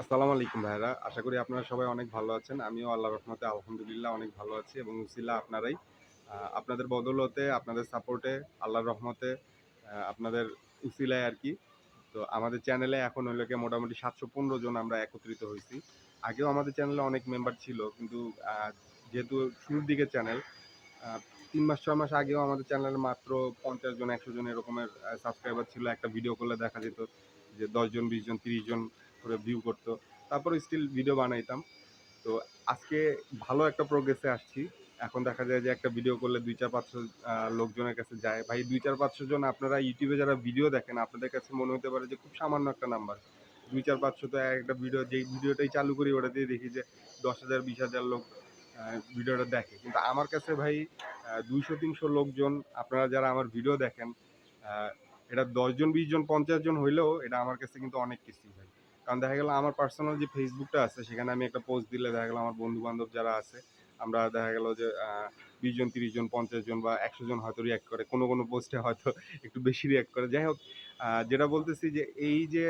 আসসালামু আলাইকুম ভাইরা আশা করি আপনারা সবাই অনেক ভালো আছেন। আমিও আল্লাহ রহমতে আলহামদুলিল্লাহ অনেক ভালো আছি এবং উসিলা আপনারাই। আপনাদের বদলতে, আপনাদের সাপোর্টে আল্লাহর রহমতে আপনাদের উসিলায় আর কি। তো আমাদের চ্যানেলে এখন হইল গিয়ে মোটামুটি সাতশো পনেরো জন আমরা একত্রিত হয়েছি আগেও আমাদের চ্যানেলে অনেক মেম্বার ছিল, কিন্তু যেহেতু শুরুর দিকে চ্যানেল তিন মাস, ছয় মাস আগেও আমাদের চ্যানেলে মাত্র পঞ্চাশ জন, একশো জন এরকমের সাবস্ক্রাইবার ছিল। একটা ভিডিও করলে দেখা যেত যে দশজন বিশ জন, তিরিশ জন করে ভিউ করতো। তারপরে স্টিল ভিডিও বানাইতাম। তো আজকে ভালো একটা প্রোগ্রেসে আসছি। এখন দেখা যায় যে একটা ভিডিও করলে দুই চার পাঁচশো লোকজনের কাছে যায়। ভাই, দুই চার পাঁচশো জন আপনারা ইউটিউবে যারা ভিডিও দেখেন, আপনাদের কাছে মনে হতে পারে যে খুব সামান্য একটা নাম্বার দুই চার পাঁচশো তো একটা ভিডিও যেই ভিডিওটাই চালু করি ওটাতেই দেখি যে দশ হাজার, বিশ হাজার লোক ভিডিওটা দেখে। কিন্তু আমার কাছে ভাই দুইশো, তিনশো লোকজন, আপনারা যারা আমার ভিডিও দেখেন এটা দশজন বিশ জন, পঞ্চাশ জন হইলেও এটা আমার কাছে কিন্তু অনেক কিছু ভাই। কারণ দেখা গেল আমার পার্সোনাল যে ফেসবুকটা আছে সেখানে আমি একটা পোস্ট দিলে দেখা গেল আমার বন্ধু বান্ধব যারা আছে আমরা দেখা গেল যে বিশ জন তিরিশ জন পঞ্চাশ জন বা একশো জন হয়তো রিয়াক্ট করে কোনো কোনো পোস্টে হয়তো একটু বেশি রিয়াক্ট করে। যাই হোক যেটা বলতেছি যে এই যে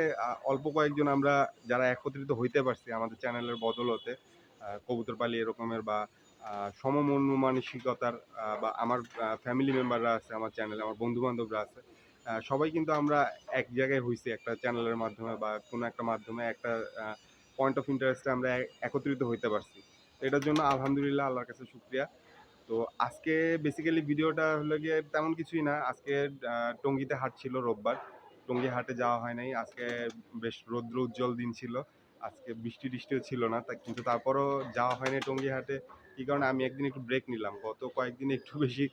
অল্প কয়েকজন আমরা যারা একত্রিত হইতে পারছি আমাদের চ্যানেলের বদলতে আহ, কবুতর পালি এরকমের বা সমমন মানসিকতার বা আমার ফ্যামিলি মেম্বাররা আছে আমার চ্যানেলে আমার বন্ধু বান্ধবরা আছে সবাই কিন্তু আমরা এক জায়গায় হইছি একটা চ্যানেলের মাধ্যমে বা কোনো একটা মাধ্যমে একটা পয়েন্ট অফ ইন্টারেস্টে আমরা একত্রিত হইতে পারছি। এটার জন্য আলহামদুলিল্লাহ আল্লাহর কাছে শুক্রিয়া। তো আজকে বেসিক্যালি ভিডিওটা হলো গিয়ে তেমন কিছুই না। আজকে টঙ্গীতে হাট ছিল রোববার। টঙ্গী হাটে যাওয়া হয় নাই। আজকে বেশ রৌদ্র উজ্জ্বল দিন ছিল। আজকে বৃষ্টি টিষ্টিও ছিল না। তা কিন্তু তারপরও যাওয়া হয়নি টঙ্গী হাটে। কি কারণে আমি একদিন একটু ব্রেক নিলাম। গত কয়েকদিন একটু বেশি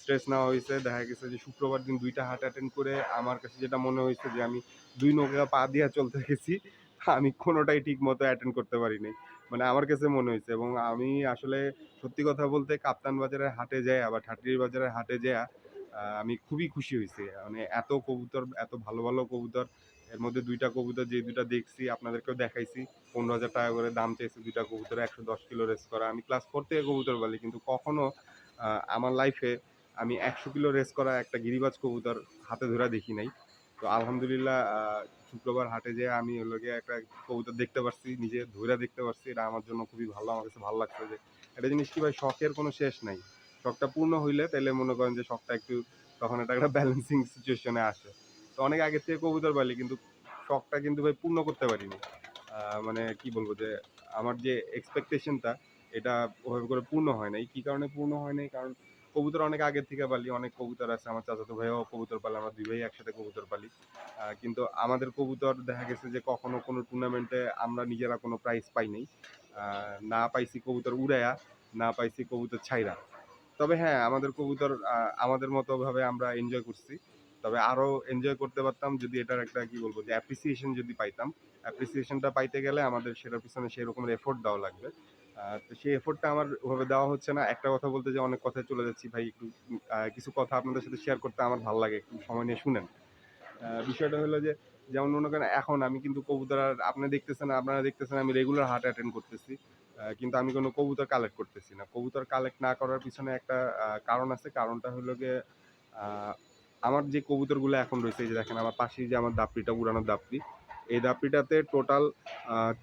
স্ট্রেস নেওয়া হয়েছে। দেখা গেছে যে শুক্রবার দিন দুইটা হাট অ্যাটেন্ড করে আমার কাছে যেটা মনে হয়েছে যে আমি দুই নৌকা পা দিয়ে চলতে গেছি, আমি কোনোটাই ঠিক মতো অ্যাটেন্ড করতে পারিনি। মানে আমার কাছে মনে হয়েছে এবং আমি আসলে সত্যি কথা বলতে কাপ্তান বাজারের হাটে যায় আবার ঠাটির বাজারের হাটে যায় আমি খুবই খুশি হয়েছি। মানে এত কবুতর, এত ভালো ভালো কবুতর। এর মধ্যে দুইটা কবুতর যে দুইটা দেখছি, আপনাদেরকেও দেখাইছি। পনেরো হাজার টাকা করে দাম চাইছে দুইটা কবুতর, একশো দশ কিলো রেস করা। আমি ক্লাস ফোর থেকে কবুতর বলি কিন্তু কখনো আমার লাইফে আমি একশো কিলো রেস করা একটা গিরিবাজ কবুতর হাতে ধরা দেখি নাই। তো আলহামদুলিল্লাহ শুক্রবার হাটে যেয়ে আমি গিয়ে একটা কবুতর দেখতে পারছি, নিজে ধরে দেখতে পারছি। এটা আমার জন্য খুবই ভালো, আমার কাছে ভালো লাগছে যে একটা জিনিস কি ভাই, শখের কোনো শেষ নাই। শখটা পূর্ণ হইলে তাহলে মনে করেন যে শখটা একটু তখন এটা একটা ব্যালেন্সিং সিচুয়েশনে আসে। তো অনেক আগে থেকে কবুতর পালি, কিন্তু শখটা কিন্তু ভাই পূর্ণ করতে পারিনি। মানে কি বলব যে, আমার যে এক্সপেকটেশনটা এটা ওভাবে করে পূর্ণ হয় নাই। কি কারণে পূর্ণ হয় নাই? কারণ কবুতর অনেক আগের থেকে পালি, অনেক কবুতর আছে। আমার চাচাতো ভাইও কবুতর পালে, আমরা দুই ভাই একসাথে কবুতর পালি। কিন্তু আমাদের কবুতর দেখা গেছে যে কখনো কোনো টুর্নামেন্টে আমরা নিজেরা কোনো প্রাইজ পাই নাই। না পাইছি কবুতর উড়াইয়া, না পাইছি কবুতর ছাইরা তবে হ্যাঁ আমাদের কবুতর আমাদের মতো ভাবে আমরা এনজয় করছি। তবে আরও এনজয় করতে পারতাম যদি এটার একটা কি বলব, যে অ্যাপ্রিসিয়েশন যদি পাইতাম। অ্যাপ্রিসিয়েশনটা পাইতে গেলে আমাদের সেটার পিছনে সেই রকমের এফোর্ট দেওয়া লাগবে। তো সেই এফোর্টটা আমার ওভাবে দেওয়া হচ্ছে না। একটা কথা বলতে যে অনেক কথায় চলে যাচ্ছি ভাই, একটু কিছু কথা আপনাদের সাথে শেয়ার করতে আমার ভালো লাগে, একটু সময় নিয়ে শুনেন। বিষয়টা হলো যে, যেমন মনে করেন এখন আমি কিন্তু কবুতর আর আপনি দেখতেছেন, আপনারা দেখতেছেন আমি রেগুলার হাট অ্যাটেন্ড করতেছি। কিন্তু আমি কোনো কবুতর কালেক্ট করতেছি না। কবুতর কালেক্ট না করার পিছনে একটা কারণ আছে। কারণটা হলো গিয়ে আমার যে কবুতরগুলো এখন রয়েছে যে দেখেন আমার পাশেই যে আমার দাপড়িটা উড়ানোর দাপড়ি, এই দাপড়িটাতে টোটাল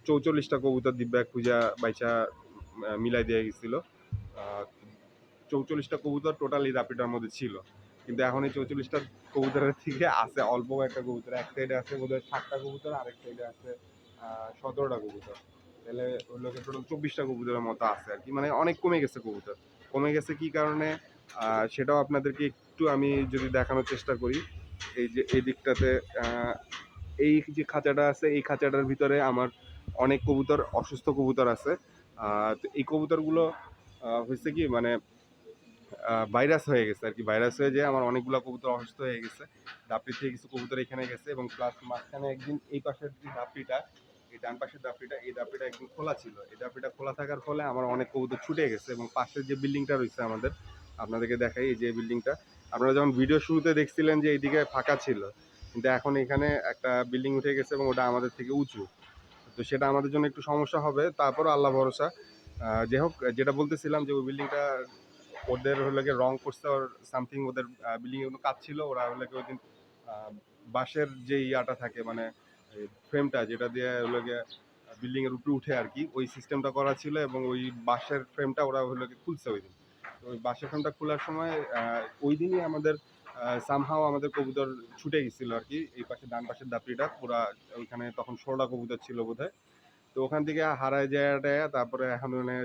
চৌচল্লিশটা কবুতর দিব্যা খুঁজা বাইচা মিলাই দিয়ে গেছিল। চৌচল্লিশটা কবুতর টোটাল এই দাপড়িটার মধ্যে ছিল। কিন্তু এখন এই চৌচল্লিশটা কবুতরের থেকে আছে, অল্প একটা কবুতর। এক সাইডে আছে বোধহয় ষাটটা কবুতর, আরেক সাইডে আছে সতেরোটা কবুতর। তাহলে হলো টোটাল চব্বিশটা কবুতরের মতো আছে আর কি। মানে অনেক কমে গেছে কবুতর। কমে গেছে কি কারণে? সেটাও আপনাদেরকে একটু আমি যদি দেখানোর চেষ্টা করি, এই যে এই দিকটাতে এই যে খাঁচাটা আছে, এই খাঁচাটার ভিতরে আমার অনেক কবুতর, অসুস্থ কবুতর আছে। তো এই কবুতরগুলো হয়েছে কি মানে ভাইরাস হয়ে গেছে আর কি। ভাইরাস হয়ে যায় আমার অনেকগুলো কবুতর অসুস্থ হয়ে গেছে। ডাপড়ি থেকে কিছু কবুতর এখানে গেছে এবং প্লাস মাঝখানে একদিন এই পাশের যে ডাপড়িটা এই ডান পাশের ডাপড়িটা এই ডাপড়িটা একদিন খোলা ছিল। এই ডাপড়িটা খোলা থাকার ফলে আমার অনেক কবুতর ছুটে গেছে এবং পাশের যে বিল্ডিংটা রয়েছে আমাদের, আপনাদেরকে দেখাই এই যে বিল্ডিংটা। আপনারা যখন ভিডিও শুরুতে দেখছিলেন যে এইদিকে ফাঁকা ছিল, কিন্তু এখন এখানে একটা বিল্ডিং উঠে গেছে এবং ওটা আমাদের থেকে উঁচু। তো সেটা আমাদের জন্য একটু সমস্যা হবে, তারপর আল্লাহ ভরসা। যাই হোক, যেটা বলতেছিলাম যে ওই বিল্ডিংটা ওদের হলো গিয়ে রং করছে ওর সামথিং ওদের বিল্ডিং এ কোনো কাজ ছিল, ওরা হলো ওই দিন বাঁশের যে ইয়াটা থাকে মানে ফ্রেমটা যেটা দিয়ে হলো বিল্ডিং এর উপরে উঠে আর কি, ওই সিস্টেমটা করা ছিল এবং ওই বাঁশের ফ্রেমটা ওরা হলো খুলছে ওই দিন। ওই বাঁশের ফ্রেমটা খোলার সময় ওই দিনই আমাদের সামহাও আমাদের কবুতর ছুটে গেছিল আর কি, এই পাশে ডান পাশের দাপড়িটা পুরা ওইখানে তখন ষোলোটা কবুতর ছিল বোধহয়। তো ওখান থেকে হারায় যায় তারপরে এখন ওখানে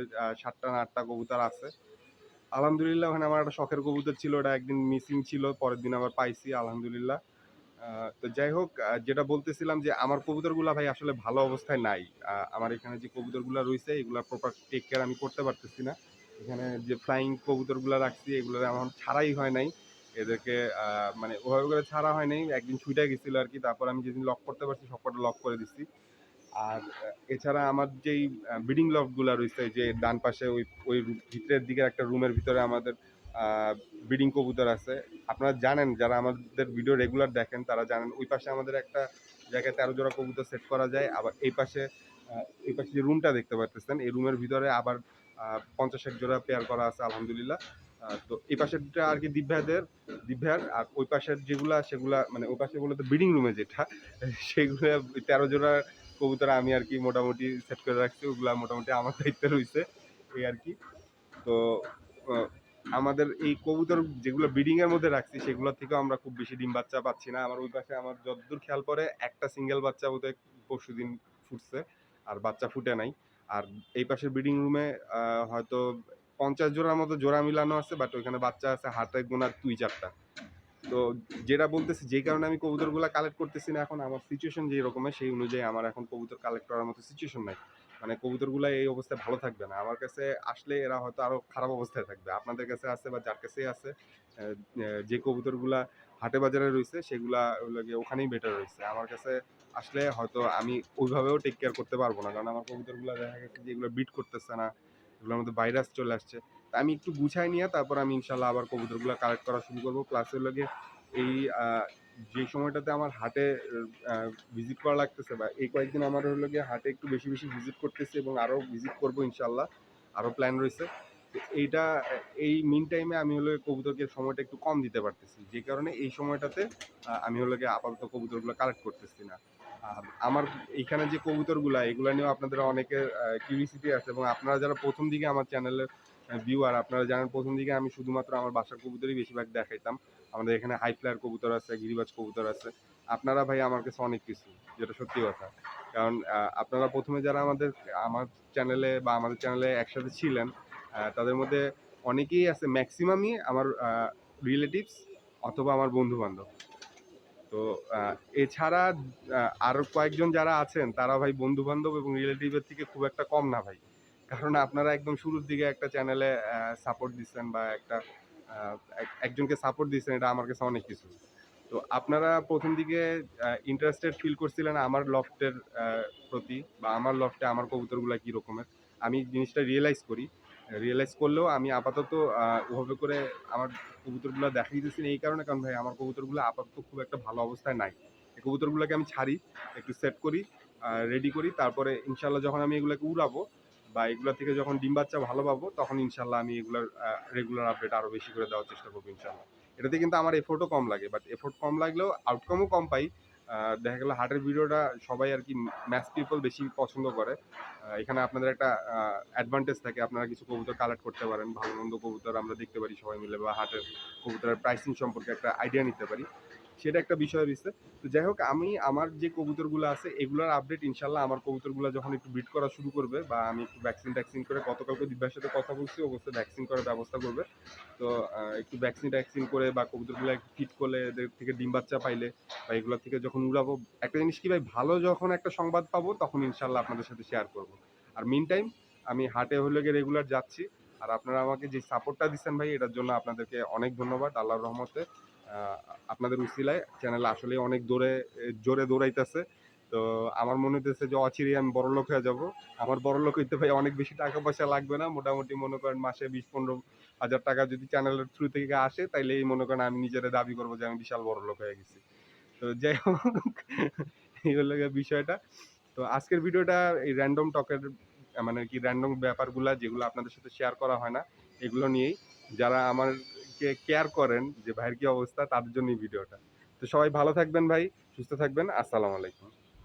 সাতটা আটটা কবুতর আছে। আলহামদুলিল্লাহ ওখানে আমার একটা শখের কবুতর ছিল, ওটা একদিন মিসিং ছিল, পরের দিন আবার পাইছি, আলহামদুলিল্লাহ। তো যাই হোক যেটা বলতেছিলাম যে আমার কবুতরগুলা ভাই আসলে ভালো অবস্থায় নাই। আমার এখানে যে কবুতরগুলা রয়েছে, এগুলা প্রপার টেক কেয়ার আমি করতে পারতেছি না। এখানে যে ফ্লাইং কবুতরগুলা রাখছি, এগুলো আমার ছাড়াই হয় নাই। এদেরকে মানে ওভাবে করে ছাড়া হয় নাই। একদিন ছুটে গেছিল আর কি, তারপর আমি যেদিন লক করতে পারছি, সবকটা লক করে দিচ্ছি আর এছাড়া আমার যেই ব্রিডিং লকগুলা রয়েছে, যে ডান পাশে ওই ওই ভিতরের দিকে একটা রুমের ভিতরে আমাদের ব্রিডিং কবুতর আছে। আপনারা জানেন, যারা আমাদের ভিডিও রেগুলার দেখেন, তারা জানেন ওই পাশে আমাদের একটা জায়গায় তেরো জোড়া কবুতর সেট করা যায়। আবার এই পাশে এই পাশে যে রুমটা দেখতে পাচ্ছেন এই রুমের ভিতরে আবার পঞ্চাশ এক জোড়া পেয়ার করা আছে, আলহামদুলিল্লাহ। তো এই পাশেরটা আর কি দিব্যাদের দিব্যার আর ওই পাশের যেগুলা, সেগুলা মানে ওই পাশে বলতে ব্রিডিং রুমে যেটা, সেগুলো তেরো জোড়া কবুতর আমি আর কি মোটামুটি সেট করে রাখছি, ওগুলা মোটামুটি আমার দায়িত্বে রয়েছে, এই আর কি। তো আমাদের এই কবুতর যেগুলো ব্রিডিং এর মধ্যে রাখছি, সেগুলো থেকেও আমরা খুব বেশি ডিম বাচ্চা পাচ্ছি না। আমার ওই পাশে আমার যতদূর খেয়াল পরে একটা সিঙ্গেল বাচ্চা বোধহয় পরশু দিন ফুটছে, আর বাচ্চা ফুটে নাই। আর এই পাশের ব্রিডিং রুমে হয়তো পঞ্চাশ জোড়ার মতো জোড়া মিলানো আছে বাট ওইখানে বাচ্চা আছে হাতে গোনার দুই চারটা। তো যেটা বলতেছি, যেই কারণে আমি কবুতরগুলো কালেক্ট করতেছি না এখন, আমার সিচুয়েশন যেই রকমের, সেই অনুযায়ী আমার এখন কবুতর কালেক্ট করার মতো সিচুয়েশন নাই। মানে কবুতরগুলো এই অবস্থায় ভালো থাকবে না। আমার কাছে আসলে এরা হয়তো আরও খারাপ অবস্থায় থাকবে। আপনাদের কাছে আছে বা যার কাছেই আছে যে কবুতরগুলা হাটে বাজারে রয়েছে, সেগুলা ওখানেই বেটার রয়েছে। আমার কাছে আসলে হয়তো আমি ওইভাবেও টেক কেয়ার করতে পারব না। কারণ আমার কবুতরগুলো দেখা গেছে যে এগুলো বিট করতেছে না, এগুলোর মধ্যে ভাইরাস চলে আসছে। তা আমি একটু গুছাই নিয়ে তারপর আমি ইনশাল্লাহ আবার কবুতরগুলো কালেক্ট করা শুরু করব। প্লাস হলো এই যে সময়টাতে আমার হাটে ভিজিট করা লাগতেছে বা এই কয়েকদিন আমার হলো গিয়ে হাটে একটু বেশি বেশি ভিজিট করতেছি এবং আরও ভিজিট করব ইনশাল্লাহ আরও প্ল্যান রয়েছে। এইটা, এই মিন টাইমে আমি হলো কবুতরকে সময়টা একটু কম দিতে পারতেছি, যে কারণে এই সময়টাতে আমি হলো গিয়ে আপাতত কবুতরগুলো কালেক্ট করতেছি না। আমার এইখানে যে কবুতরগুলা, এগুলো নিয়েও আপনাদের অনেকের কিউরিসিটি আছে এবং আপনারা যারা প্রথম দিকে আমার চ্যানেলের ভিউয়ার আপনারা জানেন প্রথম দিকে আমি শুধুমাত্র আমার বাসার কবুতরই বেশিরভাগ দেখাইতাম। আমাদের এখানে হাই ফ্লায়ার কবুতর আছে গিরিবাজ কবুতর আছে। আপনারা ভাই আমার কাছে অনেক কিছু যেটা সত্যি কথা। কারণ আপনারা প্রথমে যারা আমাদের আমার চ্যানেলে বা আমাদের চ্যানেলে একসাথে ছিলেন তাদের মধ্যে অনেকেই আছে ম্যাক্সিমামই আমার রিলেটিভস অথবা আমার বন্ধু বান্ধব তো এছাড়া আহ, আরও কয়েকজন যারা আছেন তারা ভাই বন্ধু বান্ধব এবং রিলেটিভের থেকে খুব একটা কম না ভাই। কারণ আপনারা একদম শুরুর দিকে একটা চ্যানেলে সাপোর্ট দিচ্ছেন বা একটা একজনকে সাপোর্ট দিচ্ছেন এটা আমার কাছে অনেক কিছু। তো আপনারা প্রথম দিকে ইন্টারেস্টেড ফিল করছিলেন আমার লফটের প্রতি বা আমার লফটে আমার কবুতরগুলো কী রকমের? আমি জিনিসটা রিয়েলাইজ করি। রিয়েলাইজ করলেও আমি আপাতত ওভাবে করে আমার কবুতরগুলো দেখা দিতেছি এই কারণে, কারণ ভাই, আমার কবুতরগুলো আপাতত খুব একটা ভালো অবস্থায় নাই। এই কবুতরগুলোকে আমি ছাড়ি, একটু সেট করি রেডি করি, তারপরে ইনশাল্লাহ যখন আমি এগুলোকে উড়াবো বা এগুলো থেকে যখন ডিম বাচ্চা ভালো পাবো, তখন ইনশাল্লাহ আমি এগুলোর রেগুলার আপডেট আরও বেশি করে দেওয়ার চেষ্টা করব ইনশাল্লাহ এটাতে কিন্তু আমার এফোর্টও কম লাগে বাট এফোর্ট কম লাগলেও আউটকামও কম পাই। দেখা গেলো হার্টের ভিডিওটা সবাই আর কি ম্যাথ পিপল বেশি পছন্দ করে। এখানে আপনাদের একটা অ্যাডভান্টেজ থাকে, আপনারা কিছু কবুতর কালেক্ট করতে পারেন, ভালো মন্দ কবুতর আমরা দেখতে পারি সবাই মিলে, বা হাটের কবুতরের প্রাইসিং সম্পর্কে একটা আইডিয়া নিতে পারি। সেটা একটা বিষয় রয়েছে। তো যাই হোক, আমি আমার যে কবুতরগুলো আছে, এগুলোর আপডেট ইনশাল্লাহ আমার কবুতরগুলো যখন একটু ব্রিড করা শুরু করবে বা আমি একটু ভ্যাকসিন ট্যাক্সিন করে গতকালকে দিব্যার সাথে কথা বলছি অবশ্যই ভ্যাকসিন করার ব্যবস্থা করবে। তো একটু ভ্যাকসিন ট্যাক্সিন করে বা কবুতরগুলো একটু ফিট করলে, এদের থেকে ডিম বাচ্চা পাইলে বা এগুলো থেকে যখন উড়াবো। একটা জিনিস কি ভাই, ভালো যখন একটা সংবাদ পাবো, তখন ইনশাল্লাহ আপনাদের সাথে শেয়ার করব। আর মিন টাইম আমি হাটে হলে গিয়ে রেগুলার যাচ্ছি। আর আপনারা আমাকে যে সাপোর্টটা দিচ্ছেন ভাই, এটার জন্য আপনাদেরকে অনেক ধন্যবাদ, আল্লাহর রহমতে। আপনাদের উসিলায় চ্যানেল আসলে অনেক দৌড়ে জোরে দৌড়াইতেছে। তো আমার মনে হইতেছে যে অচিরেই আমি বড় লোক হয়ে যাব। আমার বড় লোক হইতে ভাই অনেক বেশি টাকা পয়সা লাগবে না। মোটামুটি মনে করেন মাসে বিশ, পনেরো হাজার টাকা যদি চ্যানেলের থ্রু থেকে আসে, তাইলে এই মনে করেন আমি নিজের দাবি করব যে আমি বিশাল বড়লোক হয়ে গেছি। তো যাই হোক, এই হলো বিষয়টা। তো আজকের ভিডিওটা এই র্যান্ডম টকের মানে কি র্যান্ডম ব্যাপারগুলা যেগুলো আপনাদের সাথে শেয়ার করা হয় না, এগুলো নিয়েই যারা আমারকে কেয়ার করেন যে ভাইয়ের কি অবস্থা, তাদের জন্য ভিডিওটা। তো সবাই ভালো থাকবেন ভাই, সুস্থ থাকবেন, আসসালামু আলাইকুম।